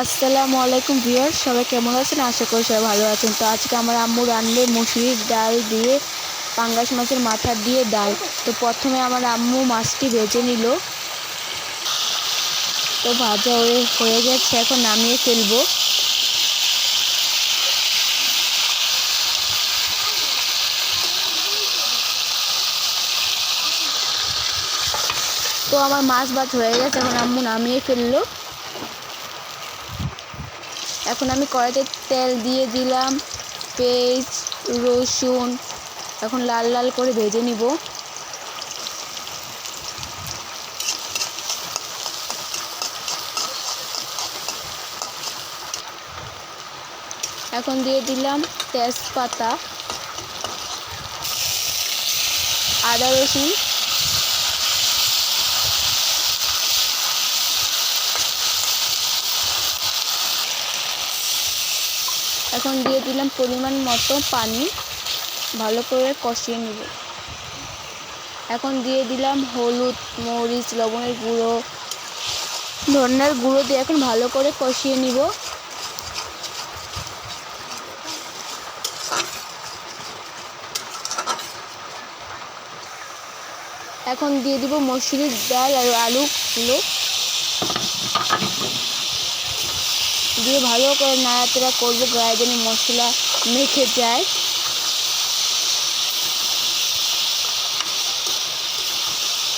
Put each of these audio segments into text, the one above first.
আসসালামু আলাইকুম ভিউয়ার সবাই কেমন আছেন? আশা করি সবাই ভালো আছেন। তো আজকে আমার আম্মু রান্নাবে মুসুরির ডাল দিয়ে, পাঙ্গাস মাছের মাথা দিয়ে ডাল। তো প্রথমে আমার আম্মু মাছটি ভেজে নিল। তো ভাজা হয়ে হয়ে গেছে, এখন নামিয়ে ফেলব। তো আমার মাছ ভাত হয়ে গেছে, এখন আম্মু নামিয়ে ফেলল। এখন আমি কড়াইতে তেল দিয়ে দিলাম, পেঁয়াজ, রসুন, এখন লাল লাল করে ভেজে নিব। এখন দিয়ে দিলাম তেজপাতা, আদা রসুন এখন দিয়ে দিলাম পরিমাণ মতো পানি। ভালো করে কষিয়ে নেব। এখন দিয়ে দিলাম হলুদ, মরিচ, লবণের গুঁড়ো। ধন্যার গুঁড়ো দিয়ে এখন ভালো করে কষিয়ে নিব। এখন দিয়ে দিব মসুরির ডাল আর আলুগুলো। দিয়ে ভালো করে নাড়াচাড়া করব, গায়ে যেন মশলা মেখে যায়।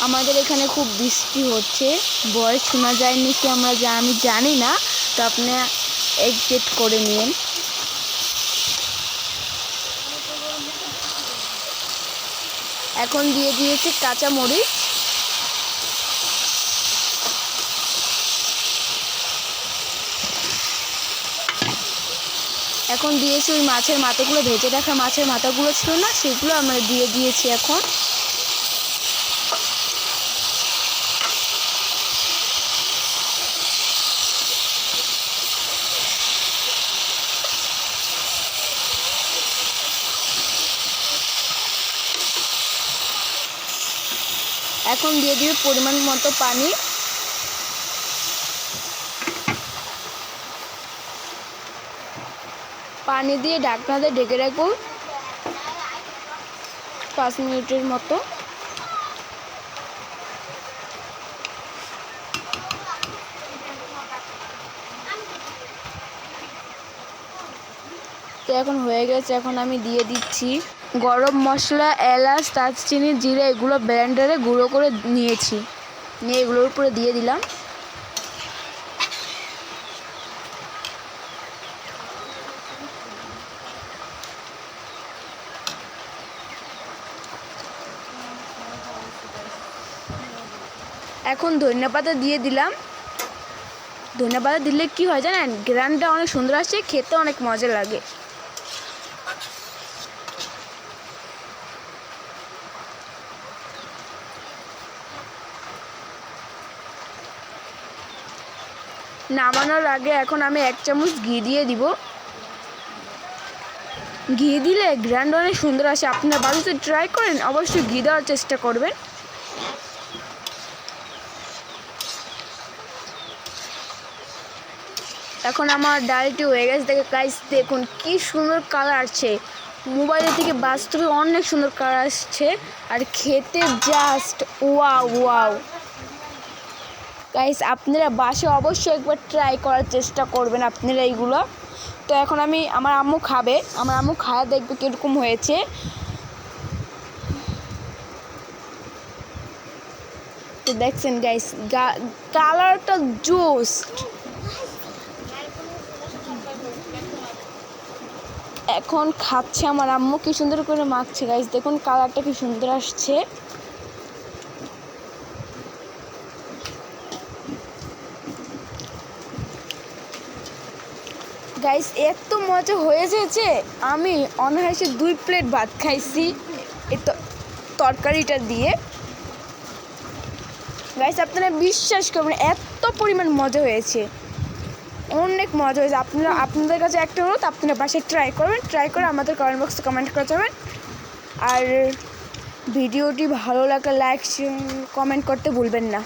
আমাদের এখানে খুব বৃষ্টি হচ্ছে। বয়স শোনা যায়নি কি আমরা যা, আমি জানি না। তো আপনি এক্সিট করে নিন। এখন দিয়ে দিয়েছে কাঁচা এখন দিয়েছি ওই মাছের মাথাগুলো ভেজে রাখা মাছের মাথাগুলো ছিল না, সেগুলো আমরা দিয়ে দিয়েছি এখন। এখন দিয়ে দিবে পরিমাণ মতো পানি। পানি দিয়ে ঢাকনা দিয়ে ঢেকে রাখব। পাঁচ মিনিটের মতো। তো এখন হয়ে গেছে, এখন আমি দিয়ে দিচ্ছি গরম মশলা, এলাচ, দারচিনি, জিরে, এগুলো ব্লেন্ডারে গুঁড়ো করে নিয়েছি। নিয়ে এগুলোর উপরে দিয়ে দিলাম। এখন ধনিয়া পাতা দিয়ে দিলাম। ধনিয়া পাতা দিলে কি হয় জানেন? গ্রানটা অনেক সুন্দর আসে খেতে অনেক মজা লাগে। নামানোর আগে এখন আমি এক চামচ ঘি দিয়ে দিব। ঘি দিলে গ্র্যান্ড অনেক সুন্দর আসে। আপনার বাড়িতে ট্রাই করেন, অবশ্যই ঘি দেওয়ার চেষ্টা করবেন। এখন আমার ডালটি হয়ে গেছে। দেখে গাইস দেখুন কি সুন্দর কালার আসছে। মোবাইলের থেকে বাস্তবে অনেক সুন্দর কালার আসছে। আর খেতে জাস্ট ওয়াও ওয়াও গাইস আপনারা বাসে অবশ্যই একবার ট্রাই করার চেষ্টা করবেন আপনারা এইগুলো। তো এখন আমি আমার আম্মু খাবে। আমার আম্মু খাওয়া দেখবে কীরকম হয়েছে। তো দেখছেন গাইস কালারটা জোস্ট এখন খাচ্ছে আমার আম্মু, কি সুন্দর করে মাখছে গাইস দেখুন কালারটা কি সুন্দর আসছে। গাইস এত মজা হয়ে যেছে আমি অনায়াসে দুই প্লেট ভাত খাইছি, এই তরকারিটা দিয়ে। গাইস আপনারা বিশ্বাস করবেন, এত পরিমাণ মজা হয়েছে। অনেক মজা হয়েছে। আপনারা, আপনাদের কাছে একটা অনুরোধ, আপনারা বাসায় ট্রাই করবেন ট্রাই করে আমাদের কমেন্ট বক্সে কমেন্ট করে যাবেন। আর ভিডিওটি ভালো লাগলে লাইক কমেন্ট করতে ভুলবেন না।